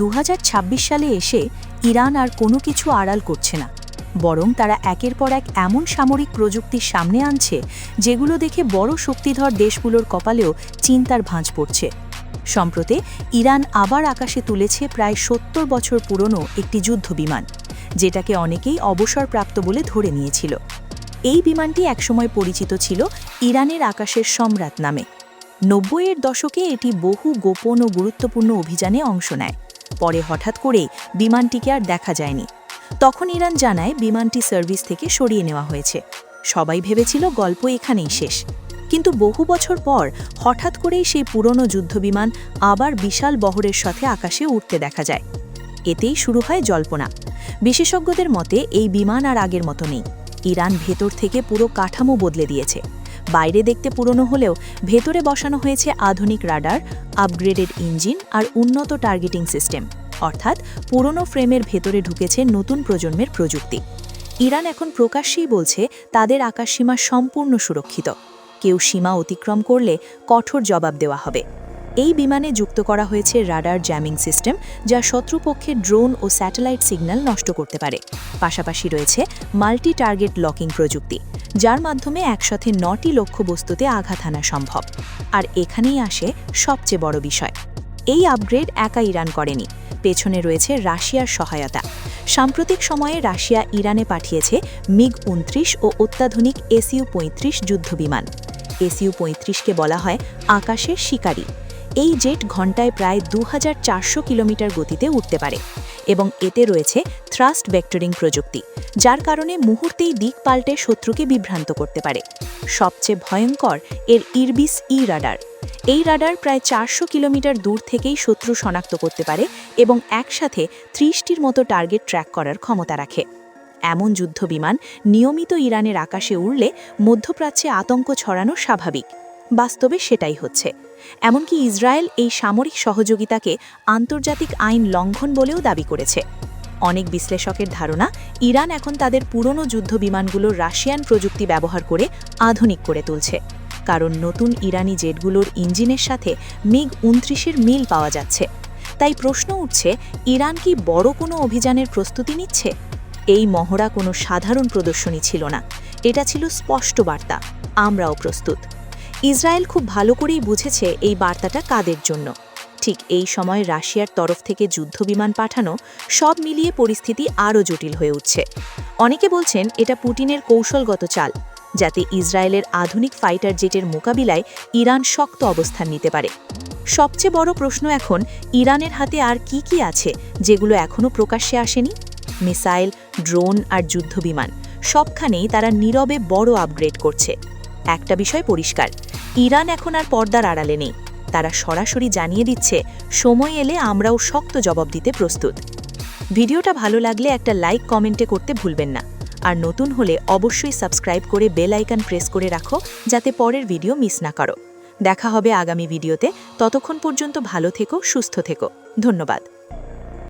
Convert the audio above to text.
দু হাজার ছাব্বিশ সালে এসে ইরান আর কোনো কিছু আড়াল করছে না। বরং তারা একের পর এক এমন সামরিক প্রযুক্তির সামনে আনছে, যেগুলো দেখে বড় শক্তিধর দেশগুলোর কপালেও চিন্তার ভাঁজ পড়ছে। সম্প্রতি ইরান আবার আকাশে তুলেছে প্রায় সত্তর বছর পুরনো একটি যুদ্ধ বিমান, যেটাকে অনেকেই অবসরপ্রাপ্ত বলে ধরে নিয়েছিল। এই বিমানটি একসময় পরিচিত ছিল ইরানের আকাশের সম্রাট নামে। নব্বইয়ের দশকে এটি বহু গোপন ও গুরুত্বপূর্ণ অভিযানে অংশ নেয়। পরে হঠাৎ করেই বিমানটিকে আর দেখা যায়নি। তখন ইরান জানায় বিমানটি সার্ভিস থেকে সরিয়ে নেওয়া হয়েছে। সবাই ভেবেছিল গল্প এখানেই শেষ। কিন্তু বহু বছর পর হঠাৎ করেই সেই পুরনো যুদ্ধবিমান আবার বিশাল বহরের সাথে আকাশে উঠতে দেখা যায়। এতেই শুরু হয় জল্পনা। বিশেষজ্ঞদের মতে এই বিমান আর আগের মতো নেই। ইরান ভেতর থেকে পুরো কাঠামো বদলে দিয়েছে। বাইরে দেখতে পুরনো হলেও ভেতরে বসানো হয়েছে আধুনিক রাডার আপগ্রেডেড ইঞ্জিন আর উন্নত টার্গেটিং সিস্টেম অর্থাৎ পুরনো ফ্রেমের ভেতরে ঢুকেছে নতুন প্রজন্মের প্রযুক্তি। ইরান এখন প্রকাশ্যেই বলছে তাদের আকাশসীমা সম্পূর্ণ সুরক্ষিত। কেউ সীমা অতিক্রম করলে কঠোর জবাব দেওয়া হবে। এই বিমানে যুক্ত করা হয়েছে রাডার জ্যামিং সিস্টেম, যা শত্রুপক্ষের ড্রোন ও স্যাটেলাইট সিগন্যাল নষ্ট করতে পারে। পাশাপাশি রয়েছে মাল্টি টার্গেট লকিং প্রযুক্তি। যার মাধ্যমে একসাথে নটি লক্ষ্যবস্তুতে আঘাত আনা সম্ভব। আর এখানেই আসে সবচেয়ে বড় বিষয়। এই আপগ্রেড একা ইরান করেনি। পেছনে রয়েছে রাশিয়ার সহায়তা। সাম্প্রতিক সময়ে রাশিয়া ইরানে পাঠিয়েছে মিগ উনত্রিশ ও অত্যাধুনিক এসইউ পঁয়ত্রিশ যুদ্ধবিমান। এসইউ পঁয়ত্রিশকে বলা হয় আকাশের শিকারী। এই জেট ঘন্টায় প্রায় দু হাজার চারশো কিলোমিটার গতিতে উঠতে পারে এবং এতে রয়েছে থ্রাস্ট ভেক্টরিং প্রযুক্তি, যার কারণে মুহূর্তেই দিক পাল্টে শত্রুকে বিভ্রান্ত করতে পারে। সবচেয়ে ভয়ঙ্কর এর ইরবিস ই রাডার। এই রাডার প্রায় চারশো কিলোমিটার দূর থেকেই শত্রু শনাক্ত করতে পারে এবং একসাথে ত্রিশটির মতো টার্গেট ট্র্যাক করার ক্ষমতা রাখে। এমন যুদ্ধবিমান নিয়মিত ইরানের আকাশে উড়লে মধ্যপ্রাচ্যে আতঙ্ক ছড়ানো স্বাভাবিক। বাস্তবে সেটাই হচ্ছে। এমনকি ইসরায়েল এই সামরিক সহযোগিতাকে আন্তর্জাতিক আইন লঙ্ঘন বলেও দাবি করেছে। অনেক বিশ্লেষকের ধারণা, ইরান এখন তাদের পুরনো যুদ্ধ বিমানগুলো রাশিয়ান প্রযুক্তি ব্যবহার করে আধুনিক করে তুলছে। কারণ নতুন ইরানি জেটগুলোর ইঞ্জিনের সাথে মিগ উনত্রিশের মিল পাওয়া যাচ্ছে। তাই প্রশ্ন উঠছে, ইরান কি বড় কোনো অভিযানের প্রস্তুতি নিচ্ছে? এই মহড়া কোনো সাধারণ প্রদর্শনী ছিল না। এটা ছিল স্পষ্ট বার্তা। আমরাও প্রস্তুত। ইসরায়েল খুব ভালো করেই বুঝেছে এই বার্তাটা কাদের জন্য। ঠিক এই সময় রাশিয়ার তরফ থেকে যুদ্ধবিমান পাঠানো সব মিলিয়ে পরিস্থিতি আরও জটিল হয়ে উঠছে। অনেকে বলছেন এটা পুটিনের কৌশলগত চাল, যাতে ইসরায়েলের আধুনিক ফাইটার জেটের মোকাবিলায় ইরান শক্ত অবস্থান নিতে পারে। সবচেয়ে বড় প্রশ্ন এখন, ইরানের হাতে আর কি কি আছে যেগুলো এখনও প্রকাশ্যে আসেনি? মিসাইল, ড্রোন আর যুদ্ধবিমান সবখানেই তারা নীরবে বড় আপগ্রেড করছে। একটা বিষয় পরিষ্কার ইরান এখন আর পর্দার আড়ালে নেই। তারা সরাসরি জানিয়ে দিচ্ছে, সময় এলে আমরাও শক্ত জবাব দিতে প্রস্তুত। ভিডিওটা ভালো লাগলে একটা লাইক কমেন্টে করতে ভুলবেন না। আর নতুন হলে অবশ্যই সাবস্ক্রাইব করে বেল আইকন প্রেস করে রাখো, যাতে পরের ভিডিও মিস না করো। দেখা হবে আগামী ভিডিওতে। ততক্ষণ পর্যন্ত ভালো থেকো, সুস্থ থেকো। ধন্যবাদ।